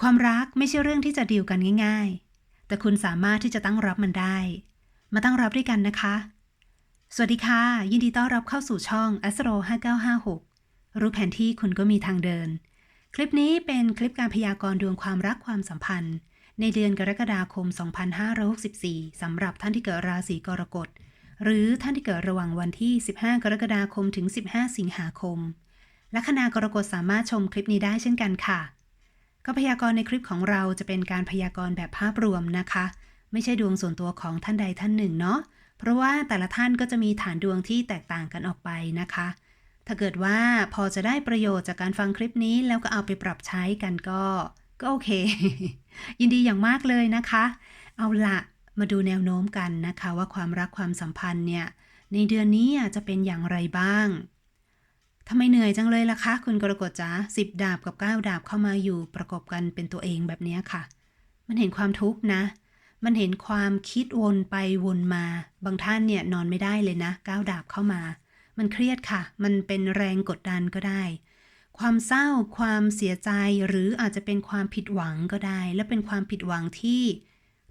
ความรักไม่ใช่เรื่องที่จะดีลกันง่าย ๆ แต่คุณสามารถที่จะตั้งรับมันได้ มาตั้งรับด้วยกันนะคะ สวัสดีค่ะ ยินดีต้อนรับเข้าสู่ช่อง Astro 5956 รู้แผนที่คุณก็มีทางเดิน คลิปนี้เป็นคลิปการพยากรณ์ดวงความรักความสัมพันธ์ ในเดือนกรกฎาคม 2564 สำหรับท่านที่เกิดราศีกรกฎ หรือท่านที่เกิดระหว่างวันที่ 15 กรกฎาคมถึง 15 สิงหาคมละคณากรกฎสามารถชมคลิปนี้ได้เช่นกันค่ะ ก็พยากรณ์ในคลิปของเราจะเป็นการพยากรณ์แบบภาพรวมนะคะ ไม่ใช่ดวงส่วนตัวของท่านใดท่านหนึ่งเนาะเพราะว่าแต่ละท่านก็จะมีฐานดวงที่แตกต่างกันออกไปนะคะ ถ้าเกิดว่าพอจะได้ประโยชน์จากการฟังคลิปนี้แล้วก็เอาไปปรับใช้กันก็ ก็โอเค ยินดีอย่างมากเลยนะคะ เอาละมาดูแนวโน้มกันนะคะ ว่าความรักความสัมพันธ์เนี่ยในเดือนนี้อาจจะเป็นอย่างไรบ้าง ทำไมเหนื่อยจังเลยล่ะคะ คุณกรกฎจ๋าสิบดาบกับเก้าดาบเข้ามาอยู่ประกอบกันเป็นตัวเองแบบนี้ค่ะ มันเห็นความทุกข์นะ มันเห็นความคิดวนไปวนมา บางท่านเนี่ยนอนไม่ได้เลยนะก้าดาบเข้ามา มันเครียดค่ะ มันเป็นแรงกดดันก็ได้ ความเศร้า ความเสียใจหรืออาจจะเป็นความผิดหวังก็ได้ และเป็นความผิดหวังที่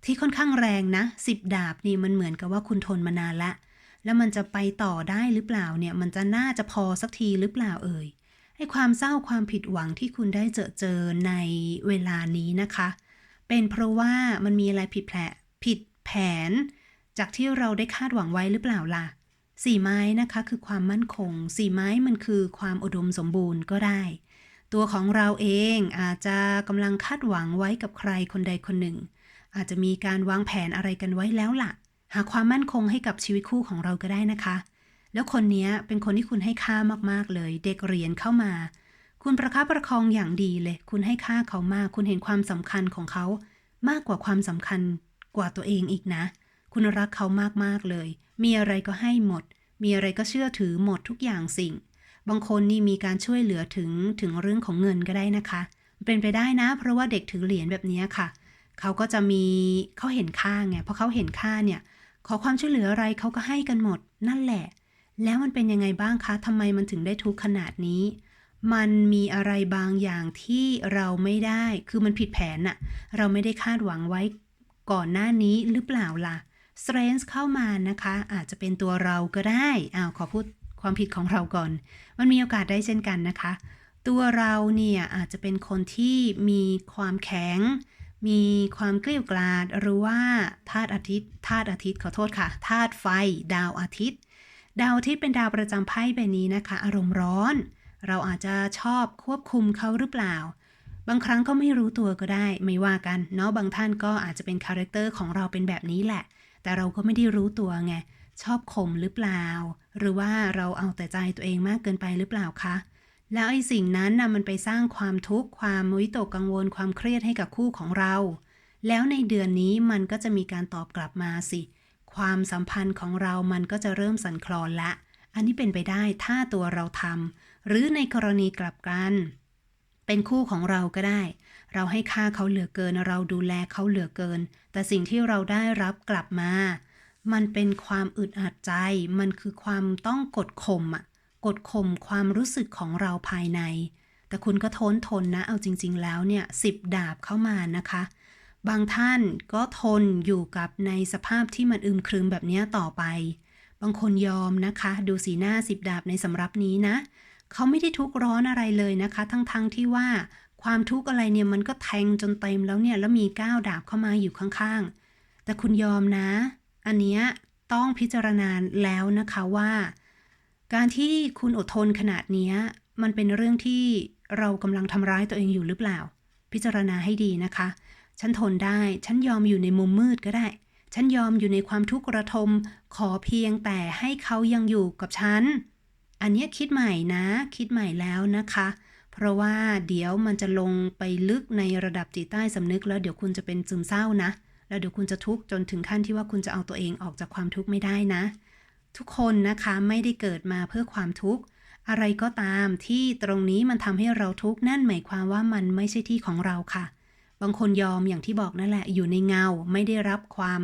ที่ค่อนข้างแรงนะสิบดาบนี่มันเหมือนกับว่าคุณทนมานานละ แล้วมันจะไปต่อได้หรือเปล่าเนี่ย มันจะน่าจะพอสักทีหรือเปล่าเอ่ยให้ความเศร้าความผิดหวังที่คุณได้เจอเจอในเวลานี้นะคะ เป็นเพราะว่ามันมีอะไรผิดแผลผิดแผน จากที่เราได้คาดหวังไว้หรือเปล่าล่ะสี่ไม้นะคะคือความมั่นคงสี่ไม้มันคือความอุดมสมบูรณ์ก็ได้ ตัวของเราเองอาจจะกำลังคาดหวังไว้กับใครคนใดคนหนึ่ง อาจจะมีการวางแผนอะไรกันไว้แล้วล่ะ หาความมั่นคงให้กับชีวิตคู่ของเราก็ได้นะคะ แล้วคนนี้เป็นคนที่คุณให้ค่ามากๆเลย เด็กเรียนเข้ามา คุณประคับประคองอย่างดีเลย คุณให้ค่าเขามาก คุณเห็นความสำคัญของเขา มากกว่าความสำคัญกว่าตัวเองอีกนะ คุณรักเขามากๆเลย มีอะไรก็ให้หมด มีอะไรก็เชื่อถือหมดทุกอย่างสิ่ง บางคนนี่มีการช่วยเหลือถึงถึงเรื่องของเงินก็ได้นะคะ เป็นไปได้นะ เพราะว่าเด็กถือเหรียญแบบนี้ค่ะ เขาก็จะมีเขาเห็นค่าไงเพราะเขาเห็นค่าเนี่ย ขอความช่วยเหลืออะไรเขาก็ให้กันหมด นั่นแหละ แล้วมันเป็นยังไงบ้างคะทำไมมันถึงได้ทุกขนาดนี้ มันมีอะไรบางอย่างที่เราไม่ได้ คือมันผิดแผนน่ะ เราไม่ได้คาดหวังไว้ก่อนหน้านี้หรือเปล่าล่ะ strength เข้ามานะคะ อาจจะเป็นตัวเราก็ได้อ้าวขอพูดความผิดของเราก่อน มันมีโอกาสได้เช่นกันนะคะ ตัวเราเนี่ยอาจจะเป็นคนที่มีความแข็ง มีความเกลี้ยกล่อดหรือว่าธาตุอาทิตย์ธาตุอาทิตย์ขอโทษค่ะธาตุไฟ ดาวอาทิตย์ ดาวอาทิตย์เป็นดาวประจำไพ่ใบนี้นะคะ อารมณ์ร้อน เราอาจจะชอบควบคุมเขาหรือเปล่า บางครั้งก็ไม่รู้ตัวก็ได้ไม่ว่ากันเนาะบางท่านก็อาจจะเป็นคาแรคเตอร์ของเราเป็นแบบนี้แหละ แต่เราก็ไม่ได้รู้ตัวไงชอบข่มหรือเปล่า หรือว่าเราเอาแต่ใจตัวเองมากเกินไปหรือเปล่าคะ แล้วไอ้สิ่งนั้นนะมันไปสร้างความทุกข์ความวิตกกังวลความเครียดให้กับคู่ของเรา แล้วในเดือนนี้มันก็จะมีการตอบกลับมาสิ ความสัมพันธ์ของเรามันก็จะเริ่มสั่นคลอนละ อันนี้เป็นไปได้ถ้าตัวเราทำหรือในกรณีกลับกัน เป็นคู่ของเราก็ได้ เราให้ค่าเขาเหลือเกิน เราดูแลเขาเหลือเกิน แต่สิ่งที่เราได้รับกลับมา มันเป็นความอึดอัดใจ มันคือความต้องกดข่มอะ กดข่มความรู้สึกของเราภายใน แต่คุณก็ทนทนนะ เอาจริง ๆ แล้วเนี่ยสิบดาบเข้ามานะคะ บางท่านก็ทนอยู่กับในสภาพที่มันอึมครึมแบบนี้ต่อไป บางคนยอมนะคะ ดูสีหน้าสิบดาบในสำรับนี้นะ เขาไม่ได้ทุกร้อนอะไรเลยนะคะ ทั้งๆทที่ว่าความทุกข์อะไรเนี่ยมันก็แทงจนเต็มแล้วเนี่ยแล้วมีก้าวดาบเข้ามาอยู่ข้างๆ แต่คุณยอมนะ อันเนี้ยต้องพิจารณาแล้วนะคะว่า การที่คุณอดทนขนาดนี้มันเป็นเรื่องที่เรากำลังทำร้ายตัวเองอยู่หรือเปล่า พิจารณาให้ดีนะคะ ฉันทนได้ ฉันยอมอยู่ในมุมมืดก็ได้ ฉันยอมอยู่ในความทุกข์ระทม ขอเพียงแต่ให้เขายังอยู่กับฉัน อันนี้คิดใหม่นะ คิดใหม่แล้วนะคะ เพราะว่าเดี๋ยวมันจะลงไปลึกในระดับจิตใต้สำนึก แล้วเดี๋ยวคุณจะเป็นซึมเศร้านะ แล้วเดี๋ยวคุณจะทุกข์จนถึงขั้นที่ว่าคุณจะเอาตัวเองออกจากความทุกข์ไม่ได้นะ ทุกคนนะคะไม่ได้เกิดมาเพื่อความทุกข์ อะไรก็ตามที่ตรงนี้มันทำให้เราทุกข์นั่นหมายความว่ามันไม่ใช่ที่ของเราค่ะ บางคนยอมอย่างที่บอกนั่นแหละอยู่ในเงาไม่ได้รับความ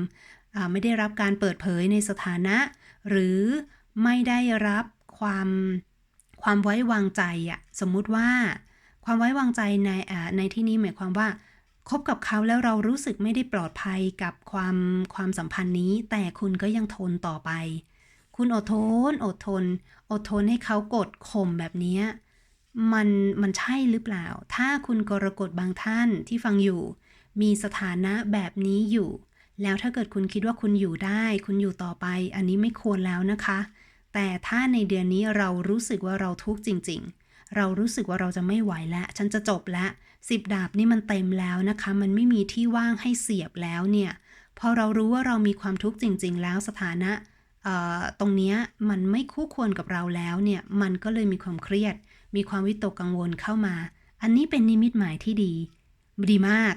ไม่ได้รับการเปิดเผยในสถานะ หรือไม่ได้รับความความไว้วางใจอะสมมุติว่าความไว้วางใจในในที่นี้หมายความว่าคบกับเขาแล้วเรารู้สึกไม่ได้ปลอดภัยกับความความสัมพันธ์นี้ แต่คุณก็ยังทนต่อไป คุณอดทนอดทน อดทนให้เขากดข่มแบบนี้มันมันใช่หรือเปล่า ถ้าคุณกรกฎบางท่านที่ฟังอยู่ มีสถานะแบบนี้อยู่ แล้วถ้าเกิดคุณคิดว่าคุณอยู่ได้ คุณอยู่ต่อไป อันนี้ไม่ควรแล้วนะคะ แต่ถ้าในเดือนนี้เรารู้สึกว่าเราทุกข์จริง ๆ เรารู้สึกว่าเราจะไม่ไหวแล้ว ฉันจะจบแล้วสิบดาบนี่มันเต็มแล้วนะคะ มันไม่มีที่ว่างให้เสียบแล้วเนี่ย พอเรารู้ว่าเรามีความทุกข์จริง ๆ แล้วสถานะ ตรงนี้มันไม่คู่ควรกับเราแล้วเนี่ยมันก็เลยมีความเครียด มีความวิตกกังวลเข้ามา อันนี้เป็นนิมิตหมายที่ดี ดีมาก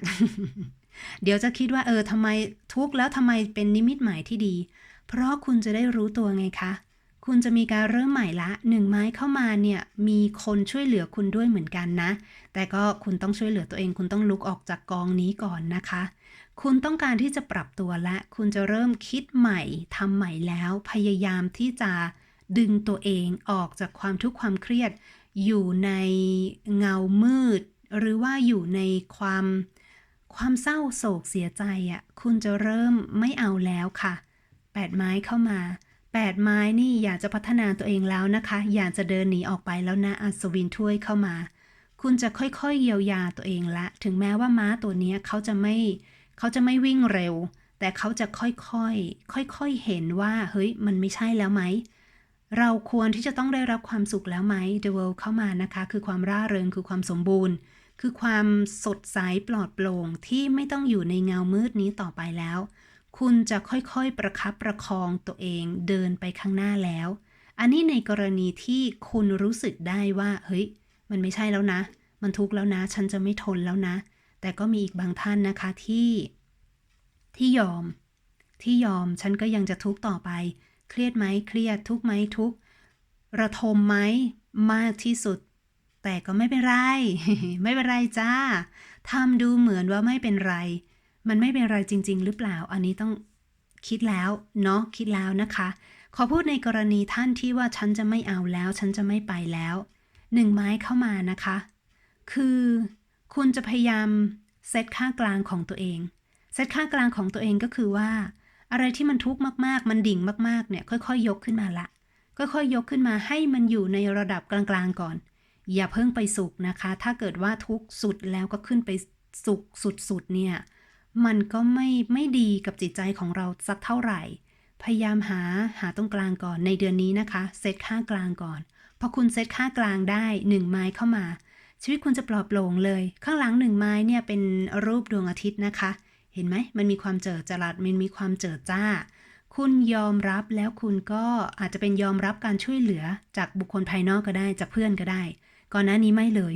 เดี๋ยวจะคิดว่าเออทำไมทุกข์แล้วทำไมเป็นนิมิตหมายที่ดี เพราะคุณจะได้รู้ตัวไงคะ คุณจะมีการเริ่มใหม่ละหนึ่งไม้เข้ามาเนี่ยมีคนช่วยเหลือคุณด้วยเหมือนกันนะ แต่ก็คุณต้องช่วยเหลือตัวเอง คุณต้องลุกออกจากกองนี้ก่อนนะคะ คุณต้องการที่จะปรับตัวและคุณจะเริ่มคิดใหม่ทำใหม่แล้ว พยายามที่จะดึงตัวเองออกจากความทุกข์ความเครียด อยู่ในเงามืด หรือว่าอยู่ในความความเศร้าโศกเสียใจอะ่ะคุณจะเริ่มไม่เอาแล้วค่ะแปดไม้เข้ามาแปดไม้นี่อยากจะพัฒนาตัวเองแล้วนะคะ อยากจะเดินหนีออกไปแล้วนะอัศวินถ้วยเข้ามา คุณจะค่อยๆเยียวยาตัวเองละ ถึงแม้ว่าม้าตัวนี้เขาจะไม่ เขาจะไม่วิ่งเร็ว แต่เขาจะค่อยๆ ค่อยๆ เห็นว่า เฮ้ย มันไม่ใช่แล้วไหม เราควรที่จะต้องได้รับความสุขแล้วไหม The World เข้ามานะคะ คือความร่าเริง คือความสมบูรณ์ คือความสดใสปลอดโปร่งที่ไม่ต้องอยู่ในเงามืดนี้ต่อไปแล้ว คุณจะค่อยๆ ประคับประคองตัวเองเดินไปข้างหน้าแล้ว อันนี้ในกรณีที่คุณรู้สึกได้ว่า เฮ้ย มันไม่ใช่แล้วนะ มันทุกข์แล้วนะ ฉันจะไม่ทนแล้วนะ แต่ก็มีอีกบางท่านนะคะที่ที่ยอม ที่ยอมฉันก็ยังจะทุกข์ต่อไป เครียดไหมเครียดทุกไหมทุกระทมไหมมากที่สุด แต่ก็ไม่เป็นไร ไม่เป็นไรจ้าทำดูเหมือนว่าไม่เป็นไร มันไม่เป็นไรจริง ๆ หรือเปล่า อันนี้ต้องคิดแล้วเนาะคิดแล้วนะคะ ขอพูดในกรณีท่านที่ว่าฉันจะไม่เอาแล้ว ฉันจะไม่ไปแล้วหนึ่งไม้เข้ามานะคะ คือ คุณจะพยายามเซตค่ากลางของตัวเอง เซตค่ากลางของตัวเองก็คือว่า อะไรที่มันทุกข์มากๆ มันดิ่งมากๆ เนี่ย ค่อย ๆ ยกขึ้นมาละ ค่อยๆ ยกขึ้นมาให้มันอยู่ในระดับกลางๆ ก่อน อย่าเพิ่งไปสุขนะคะ ถ้าเกิดว่าทุกข์สุดแล้วก็ขึ้นไปสุขสุดๆ เนี่ย มันก็ไม่ไม่ดีกับจิตใจของเราสักเท่าไหร่ พยายามหาหาตรงกลางก่อนในเดือนนี้นะคะ เซตค่ากลางก่อน พอคุณเซตค่ากลางได้หนึ่งไม้เข้ามา ชีวิตคุณจะปลอดโปร่งเลย ข้างหลังหนึ่งไม้เนี่ยเป็นรูปดวงอาทิตย์นะคะ เห็นไหม มันมีความเจิดจรัสมันมีความเจิดจ้า คุณยอมรับแล้วคุณก็อาจจะเป็นยอมรับการช่วยเหลือจากบุคคลภายนอกก็ได้ จากเพื่อนก็ได้ ก่อนหน้านี้ไม่เลย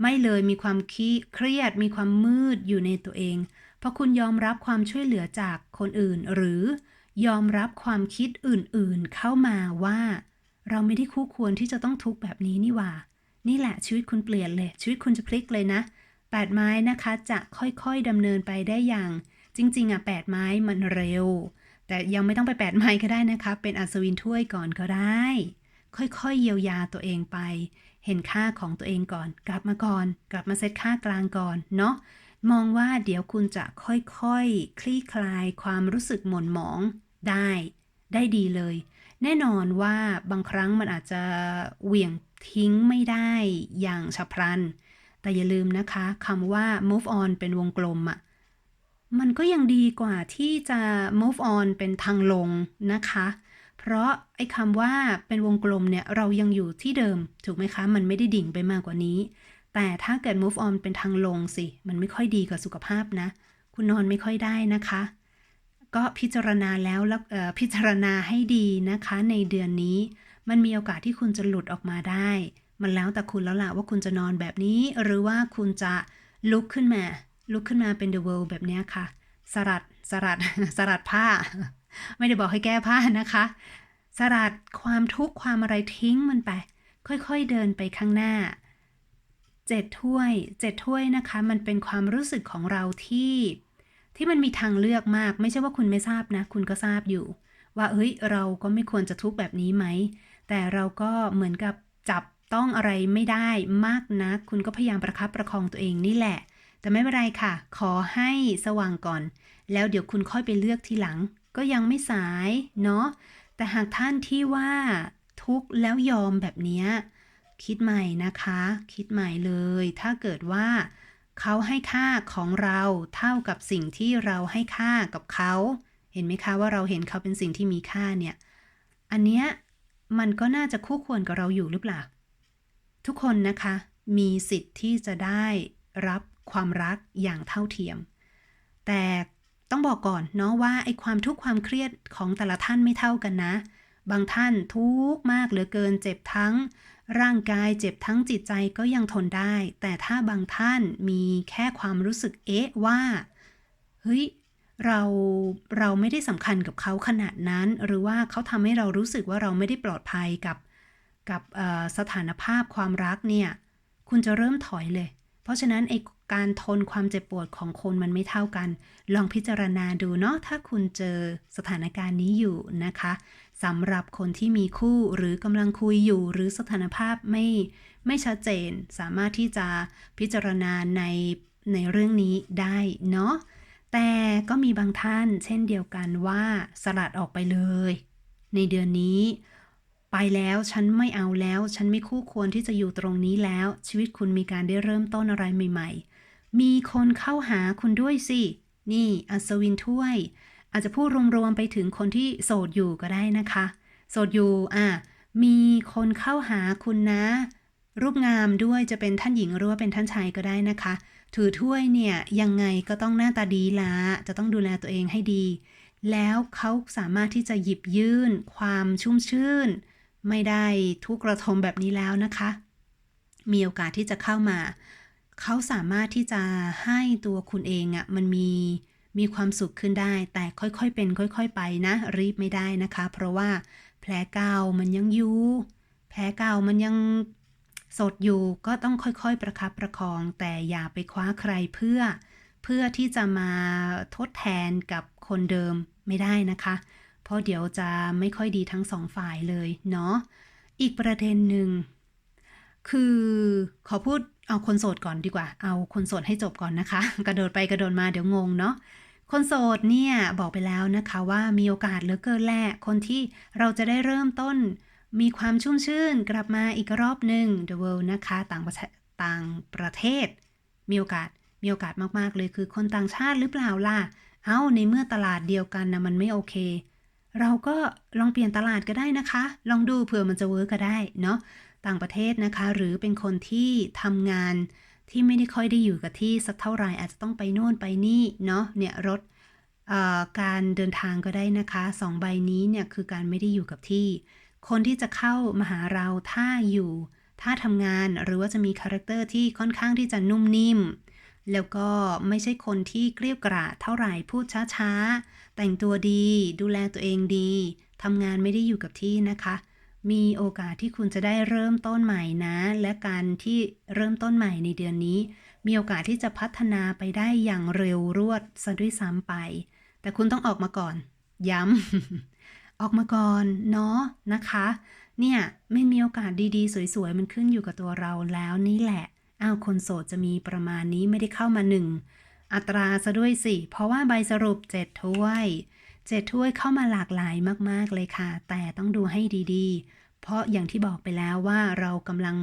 ไม่เลยมีความขี้เครียด มีความมืดอยู่ในตัวเองพราะคุณยอมรับความช่วยเหลือจากคนอื่น หรือยอมรับความคิดอื่นๆ เข้ามาว่า เราไม่ได้คู่ควรที่จะต้องทุกข์แบบนี้นี่หว่า นี่แหละชีวิตคุณเปลี่ยนเลย ชีวิตคุณจะพลิกเลยนะแปดไม้นะคะจะค่อยๆดำเนินไปได้อย่าง จริง ๆอะแปดไม้มันเร็ว แต่ยังไม่ต้องไปแปดไม้ก็ได้นะคะ เป็นอัศวินถ้วยก่อนก็ได้ ค่อยๆเยียวยาตัวเองไป เห็นค่าของตัวเองก่อน กลับมาก่อน กลับมาเซตค่ากลางก่อนเนาะมองว่าเดี๋ยวคุณจะค่อยๆ คลี่คลายความรู้สึกหม่นหมองได้ ได้ดีเลย แน่นอนว่าบางครั้งมันอาจจะเหวี่ยง ทิ้งไม่ได้อย่างฉับพลัน แต่อย่าลืมนะคะคำว่า move on เป็นวงกลมอะ่ะมันก็ยังดีกว่าที่จะ move on เป็นทางลงนะคะ เพราะไอ้คำว่าเป็นวงกลมเนี่ยเรายังอยู่ที่เดิม ถูกไหมคะ มันไม่ได้ดิ่งไปมากกว่านี้ แต่ถ้าเกิด move on เป็นทางลงสิ มันไม่ค่อยดีกับสุขภาพนะ คุณนอนไม่ค่อยได้นะคะก็พิจารณาแล้วแล้วพิจารณาให้ดีนะคะในเดือนนี้ มันมีโอกาสที่คุณจะหลุดออกมาได้ มันแล้วแต่คุณแล้วล่ะว่าคุณจะนอนแบบนี้ หรือว่าคุณจะลุกขึ้นมา ลุกขึ้นมาเป็น the world แบบเนี้ยค่ะ สลัด สลัด สลัดผ้า ไม่ได้บอกให้แก้ผ้านะคะ สลัดความทุกข์ความอะไรทิ้งมันไป ค่อยๆเดินไปข้างหน้าเจ็ดถ้วยเจ็ดถ้วยนะคะ มันเป็นความรู้สึกของเราที่ที่มันมีทางเลือกมาก ไม่ใช่ว่าคุณไม่ทราบนะ คุณก็ทราบอยู่ ว่าเฮ้ยเราก็ไม่ควรจะทุกข์แบบนี้ไหม แต่เราก็เหมือนกับจับต้องอะไรไม่ได้มากนัก คุณก็พยายามประคับประคองตัวเองนี่แหละ แต่ไม่เป็นไรค่ะ ขอให้สว่างก่อน แล้วเดี๋ยวคุณค่อยไปเลือกทีหลัง ก็ยังไม่สายเนาะ แต่หากท่านที่ว่าทุกข์แล้วยอมแบบนี้คิดใหม่นะคะ คิดใหม่เลย ถ้าเกิดว่า เขาให้ค่าของเราเท่ากับสิ่งที่เราให้ค่ากับเขา เห็นไหมคะว่าเราเห็นเขาเป็นสิ่งที่มีค่าเนี่ย อันเนี้ย มันก็น่าจะคู่ควรกับเราอยู่หรือเปล่า ทุกคนนะคะ มีสิทธิ์ที่จะได้รับความรักอย่างเท่าเทียม แต่ต้องบอกก่อนเนาะว่าไอ้ความทุกข์ความเครียดของแต่ละท่านไม่เท่ากันนะ บางท่านทุกข์มากเหลือเกินเจ็บทั้ง ร่างกายเจ็บทั้งจิตใจก็ยังทนได้ แต่ถ้าบางท่านมีแค่ความรู้สึกเอ๊ะว่าเฮ้ย เราเราไม่ได้สำคัญกับเขาขนาดนั้น หรือว่าเขาทำให้เรารู้สึกว่าเราไม่ได้ปลอดภัยกับกับสถานภาพความรักเนี่ย คุณจะเริ่มถอยเลย เพราะฉะนั้นไอการทนความเจ็บปวดของคนมันไม่เท่ากัน ลองพิจารณาดูเนาะถ้าคุณเจอสถานการณ์นี้อยู่นะคะสำหรับคนที่มีคู่หรือกำลังคุยอยู่หรือสถานภาพไม่ไม่ชัดเจน สามารถที่จะพิจารณาในในเรื่องนี้ได้เนาะ แต่ก็มีบางท่านเช่นเดียวกันว่าสลัดออกไปเลย ในเดือนนี้ ไปแล้วฉันไม่เอาแล้ว ฉันไม่คู่ควรที่จะอยู่ตรงนี้แล้ว ชีวิตคุณมีการได้เริ่มต้นอะไรใหม่ ๆ มีคนเข้าหาคุณด้วยสิ นี่อัศวินถ้วย อาจจะพูดรวมๆไปถึงคนที่โสดอยู่ก็ได้นะคะ โสดอยู่อะมีคนเข้าหาคุณนะ รูปงามด้วยจะเป็นท่านหญิงหรือว่าเป็นท่านชายก็ได้นะคะ ถือถ้วยเนี่ยยังไงก็ต้องหน้าตาดีละจะต้องดูแลตัวเองให้ดี แล้วเขาสามารถที่จะหยิบยื่น ความชุ่มชื่น ไม่ได้ทุกข์ระทมแบบนี้แล้วนะคะ มีโอกาสที่จะเข้ามา เขาสามารถที่จะให้ตัวคุณเองอะ่ะมันมีมีความสุขขึ้นได้ แต่ค่อยๆเป็น ค่อย ๆ ไปนะ รีบไม่ได้นะคะ เพราะว่าแผลเก่ามันยังอยู่ แผลเก่ามันยัง สดอยู่ก็ต้องค่อยๆประคับประคอง แต่อย่าไปคว้าใครเพื่อ เพื่อที่จะมาทดแทนกับคนเดิมไม่ได้นะคะ เพราะเดี๋ยวจะไม่ค่อยดีทั้งสองฝ่ายเลยเนาะอีกประเด็นหนึ่งคือขอพูดเอาคนโสดก่อนดีกว่า เอาคนโสดให้จบก่อนนะคะ กระโดดไปกระโดดมาเดี๋ยวงงเนาะคนโสดเนี่ยบอกไปแล้วนะคะว่ามีโอกาสเหลือเกินแหละคนที่เราจะได้เริ่มต้น มีความชุ่มชื่นกลับมาอีกรอบหนึ่ง The World นะคะ ต่างประเทศต่างประเทศ มีโอกาสมีโอกาสมาก ๆ เลยคือคนต่างชาติหรือเปล่าล่ะ เอาในเมื่อตลาดเดียวกันนะมันไม่โอเค เราก็ลองเปลี่ยนตลาดก็ได้นะคะ ลองดูเผื่อมันจะเวิร์กก็ได้เนาะต่างประเทศนะคะ หรือเป็นคนที่ทำงานที่ไม่ได้ค่อยได้อยู่กับที่สักเท่าไหร่อาจจะต้องไปโน่นไปนี่เนาะเนี่ยรถการเดินทางก็ได้นะคะสองใบนี้เนี่ยคือการไม่ได้อยู่กับที่ คนที่จะเข้ามาหาเราถ้าอยู่ ถ้าทำงานหรือว่าจะมีคาแรคเตอร์ที่ค่อนข้างที่จะนุ่มนิ่ม แล้วก็ไม่ใช่คนที่เกลี้ยกล่อมเท่าไหร่พูดช้าๆ แต่งตัวดี ดูแลตัวเองดีทำงานไม่ได้อยู่กับที่นะคะ มีโอกาสที่คุณจะได้เริ่มต้นใหม่นะ และการที่เริ่มต้นใหม่ในเดือนนี้ มีโอกาสที่จะพัฒนาไปได้อย่างเร็วรวดซะด้วยซ้ำไป แต่คุณต้องออกมาก่อน ย้ำ ออกมาก่อนเนาะนะคะ เนี่ยไม่มีโอกาสดีๆ สวยๆ มันขึ้นอยู่กับตัวเราแล้วนี่แหละ อ้าวคนโสดจะมีประมาณนี้ไม่ได้เข้ามาหนึ่งอัตราซะด้วยสิ เพราะว่าใบสรุปเจ็ดถ้วยเจ็ดถ้วยเข้ามาหลากหลายมากๆเลยค่ะ แต่ต้องดูให้ดีๆ เพราะอย่างที่บอกไปแล้วว่าเรากำลัง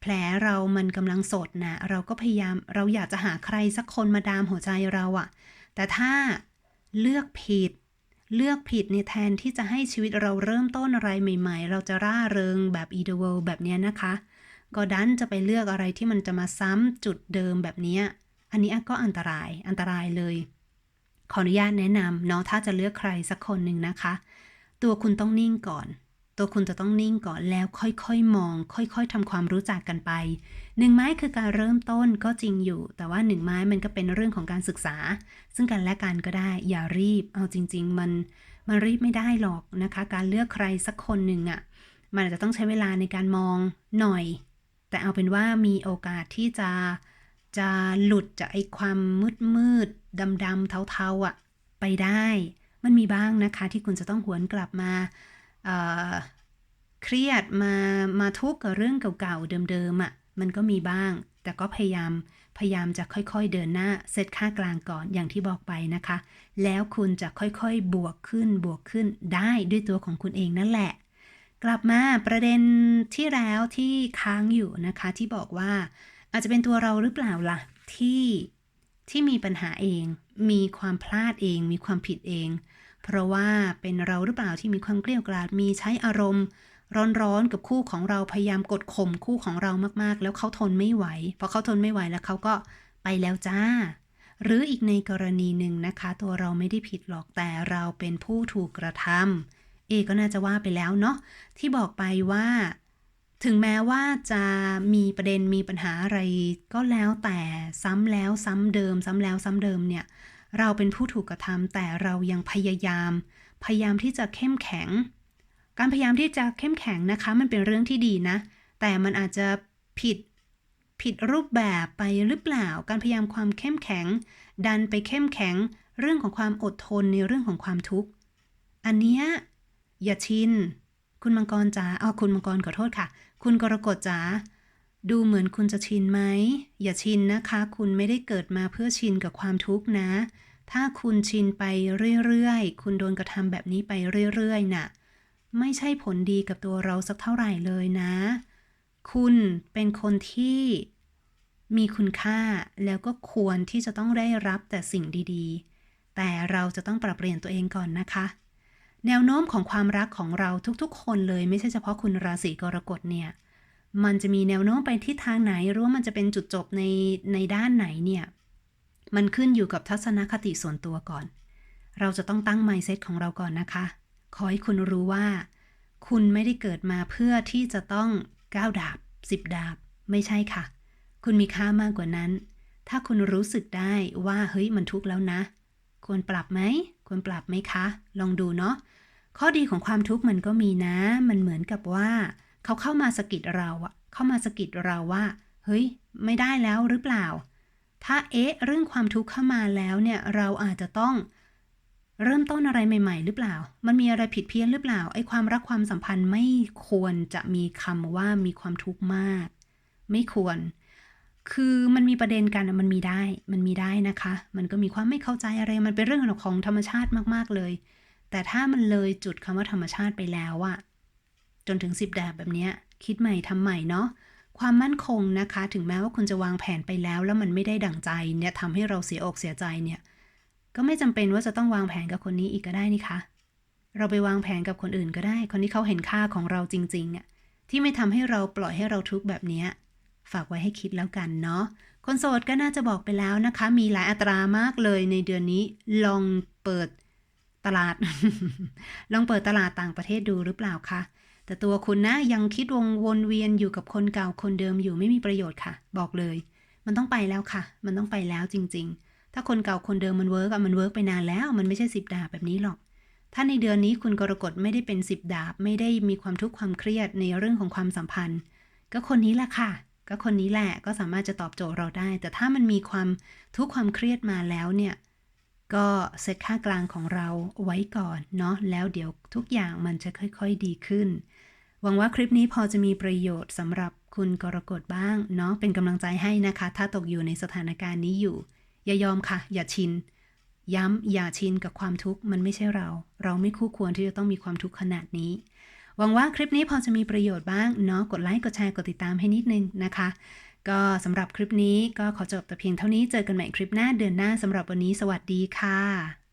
แผลเรามันกำลังสดนะ เราก็พยายามเราอยากจะหาใครสักคนมาดามหัวใจเราอะแต่ถ้าเลือกผิด เลือกผิดในแทนที่จะให้ชีวิตเราเริ่มต้นอะไรใหม่ ๆ เราจะร่าเริงแบบอีเดเวลแบบเนี้ยนะคะ ก็ดันจะไปเลือกอะไรที่มันจะมาซ้ำจุดเดิมแบบเนี้ยอันนี้ก็อันตรายอันตรายเลย ขออนุญาตแนะนำเนาะถ้าจะเลือกใครสักคนหนึ่งนะคะ ตัวคุณต้องนิ่งก่อน ตัวคุณจะต้องนิ่งก่อนแล้วค่อยๆมอง ค่อยๆทำความรู้จักกันไป หนึ่งไม้คือการเริ่มต้นก็จริงอยู่ แต่ว่าหนึ่งไม้มันก็เป็นเรื่องของการศึกษา ซึ่งกันและกันก็ได้อย่ารีบ เอาจริง ๆ มันมันรีบไม่ได้หรอกนะคะ การเลือกใครสักคนหนึ่งอะ่ะมันอาจจะต้องใช้เวลาในการมองหน่อย แต่เอาเป็นว่ามีโอกาสที่จะจะหลุดจากไอ้ความมืดมืดดำดำๆเทาๆอะไปได้ มันมีบ้างนะคะที่คุณจะต้องหวนกลับมา เครียดมามาทุกข์กับเรื่องเก่าๆเดิมๆอะมันก็มีบ้าง แต่ก็พยายามพยายามจะค่อยๆเดินหน้าเซตค่ากลางก่อนอย่างที่บอกไปนะคะ แล้วคุณจะค่อยๆบวกขึ้นบวกขึ้นได้ด้วยตัวของคุณเองนั่นแหละ กลับมาประเด็นที่แล้วที่ค้างอยู่นะคะที่บอกว่า อาจจะเป็นตัวเราหรือเปล่าล่ะที่ที่มีปัญหาเอง มีความพลาดเอง มีความผิดเอง เพราะว่าเป็นเราหรือเปล่าที่มีความเกลี้ยกล่อมมีใช้อารมณ์ ร้อนๆกับคู่ของเราพยายามกดข่มคู่ของเรามากๆ แล้วเขาทนไม่ไหวพอเขาทนไม่ไหวแล้วเขาก็ไปแล้วจ้า หรืออีกในกรณีหนึ่งนะคะ ตัวเราไม่ได้ผิดหรอกแต่เราเป็นผู้ถูกกระทำเอก็น่าจะว่าไปแล้วเนาะที่บอกไปว่าถึงแม้ว่าจะมีประเด็นมีปัญหาอะไรก็แล้วแต่ซ้ำแล้วซ้ำเดิม ซ้ำแล้วซ้ำเดิมเนี่ย เราเป็นผู้ถูกกระทำแต่เรายังพยายาม พยายามที่จะเข้มแข็ง การพยายามที่จะเข้มแข็งนะคะ มันเป็นเรื่องที่ดีนะ แต่มันอาจจะผิดผิดรูปแบบไปหรือเปล่า การพยายามความเข้มแข็ง ดันไปเข้มแข็ง เรื่องของความอดทนในเรื่องของความทุกข์ อันเนี้ยอย่าชิน คุณมังกรจ๋าอ๋อคุณมังกรขอโทษค่ะ คุณกรกฎจ๋าดูเหมือนคุณจะชินไหม อย่าชินนะคะ คุณไม่ได้เกิดมาเพื่อชินกับความทุกข์นะ ถ้าคุณชินไปเรื่อยๆ คุณโดนกระทำแบบนี้ไปเรื่อยๆน่ะ ไม่ใช่ผลดีกับตัวเราสักเท่าไหร่เลยนะ คุณเป็นคนที่มีคุณค่าแล้วก็ควรที่จะต้องได้รับแต่สิ่งดีๆ แต่เราจะต้องปรับเปลี่ยนตัวเองก่อนนะคะ แนวโน้มของความรักของเราทุกๆ คนเลยไม่ใช่เฉพาะคุณราศีกรกฎเนี่ย มันจะมีแนวโน้มไปทิศทางไหนหรือว่ามันจะเป็นจุดจบในในด้านไหนเนี่ย มันขึ้นอยู่กับทัศนคติส่วนตัวก่อน เราจะต้องตั้ง mindset ของเราก่อนนะคะ ขอให้คุณรู้ว่า คุณไม่ได้เกิดมาเพื่อที่จะต้องก้าวดาบสิบดาบ ไม่ใช่ค่ะ คุณมีค่ามากกว่านั้น ถ้าคุณรู้สึกได้ว่าเฮ้ยมันทุกข์แล้วนะ ควรปรับไหม ควรปรับไหมคะ ลองดูเนาะ ข้อดีของความทุกข์มันก็มีนะ มันเหมือนกับว่าเขาเข้ามาสะกิดเราอะเข้ามาสะกิดเราว่า เฮ้ย ไม่ได้แล้วหรือเปล่า ถ้าเอ๊ะเรื่องความทุกข์เข้ามาแล้วเนี่ยเราอาจจะต้องเริ่มต้นอะไรใหม่ ๆ หรือเปล่า มันมีอะไรผิดเพี้ยนหรือเปล่า ไอ้ความรักความสัมพันธ์ไม่ควรจะมีคำว่ามีความทุกข์มาก ไม่ควร คือมันมีประเด็นกันมันมีได้ มันมีได้นะคะ มันก็มีความไม่เข้าใจอะไร มันเป็นเรื่องของธรรมชาติมากๆเลย แต่ถ้ามันเลยจุดคำว่าธรรมชาติไปแล้วอะจนถึงสิบดาบแบบนี้คิดใหม่ทำใหม่เนาะ ความมั่นคงนะคะ ถึงแม้ว่าคุณจะวางแผนไปแล้วแล้วมันไม่ได้ดั่งใจเนี่ยทำให้เราเสียอกเสียใจเนี่ย ก็ไม่จำเป็นว่าจะต้องวางแผนกับคนนี้อีกก็ได้นี่คะเราไปวางแผนกับคนอื่นก็ได้ คนที่เขาเห็นค่าของเราจริงๆอะที่ไม่ทำให้เราปล่อยให้เราทุกข์แบบนี้ฝากไว้ให้คิดแล้วกันเนาะคนโสดก็น่าจะบอกไปแล้วนะคะ มีหลายอัตรามากเลยในเดือนนี้ ลองเปิดตลาด ลองเปิดตลาดต่างประเทศดูหรือเปล่าคะ แต่ตัวคุณนะยังคิดวงวนเวียนอยู่กับคนเก่าคนเดิมอยู่ไม่มีประโยชน์ค่ะ บอกเลย มันต้องไปแล้วค่ะ มันต้องไปแล้วจริง ๆ ถ้าคนเก่าคนเดิมมันเวิร์กอะมันเวิร์กไปนานแล้ว มันไม่ใช่สิบดาบแบบนี้หรอก ถ้าในเดือนนี้คุณกรกฎไม่ได้เป็นสิบดาบ ไม่ได้มีความทุกข์ความเครียดในเรื่องของความสัมพันธ์ ก็คนนี้แหละค่ะ ก็คนนี้แหละก็สามารถจะตอบโจทย์เราได้ แต่ถ้ามันมีความทุกข์ความเครียดมาแล้วเนี่ยก็เซตค่ากลางของเราไว้ก่อนเนาะแล้วเดี๋ยวทุกอย่างมันจะค่อยๆดีขึ้น หวังว่าคลิปนี้พอจะมีประโยชน์สำหรับคุณกรกฎบ้างเนาะเป็นกำลังใจให้นะคะ ถ้าตกอยู่ในสถานการณ์นี้อยู่ อย่ายอมค่ะ อย่าชิน ย้ำอย่าชินกับความทุกข์มันไม่ใช่เรา เราไม่คู่ควรที่จะต้องมีความทุกข์ขนาดนี้หวังว่าคลิปนี้พอจะมีประโยชน์บ้างเนาะกดไลค์กดแชร์กดติดตามให้นิดนึงนะคะ ก็สำหรับคลิปนี้ก็ขอจบแต่เพียงเท่านี้เจอกันใหม่คลิปหน้าเดือนหน้าสำหรับวันนี้สวัสดีค่ะ